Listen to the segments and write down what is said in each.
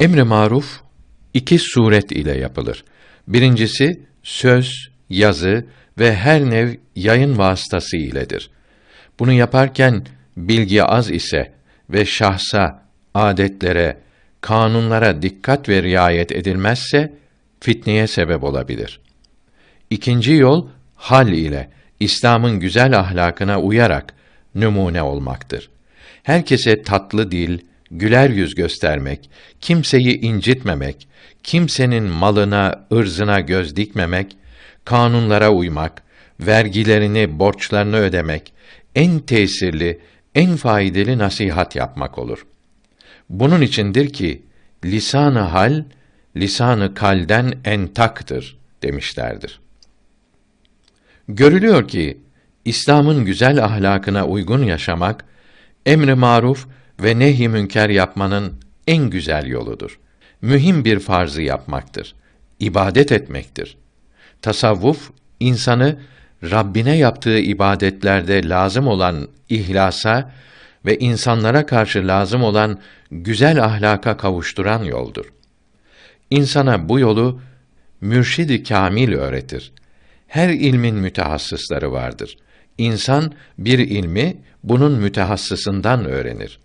Emri maruf iki suret ile yapılır. Birincisi söz, yazı ve her nev yayın vasıtası iledir. Bunu yaparken bilgi az ise ve şahsa, adetlere, kanunlara dikkat ve riayet edilmezse fitneye sebep olabilir. İkinci yol hal ile İslam'ın güzel ahlakına uyarak numune olmaktır. Herkese tatlı dil, güler yüz göstermek, kimseyi incitmemek, kimsenin malına, ırzına göz dikmemek, kanunlara uymak, vergilerini, borçlarını ödemek, en tesirli, en faydalı nasihat yapmak olur. Bunun içindir ki lisan-ı hal lisan-ı kalden entaktır demişlerdir. Görülüyor ki İslam'ın güzel ahlakına uygun yaşamak emri maruf ve nehy münker yapmanın en güzel yoludur. Mühim bir farzı yapmaktır. İbadet etmektir. Tasavvuf insanı Rabbine yaptığı ibadetlerde lazım olan ihlasa ve insanlara karşı lazım olan güzel ahlaka kavuşturan yoldur. İnsana bu yolu mürşidi kamil öğretir. Her ilmin mütehassısları vardır. İnsan bir ilmi bunun mütehassısından öğrenir.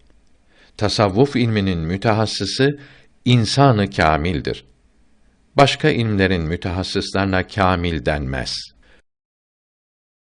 Tasavvuf ilminin mütehassısı insanı kamildir. Başka ilmlerin mütehassıslarına kamil denmez.''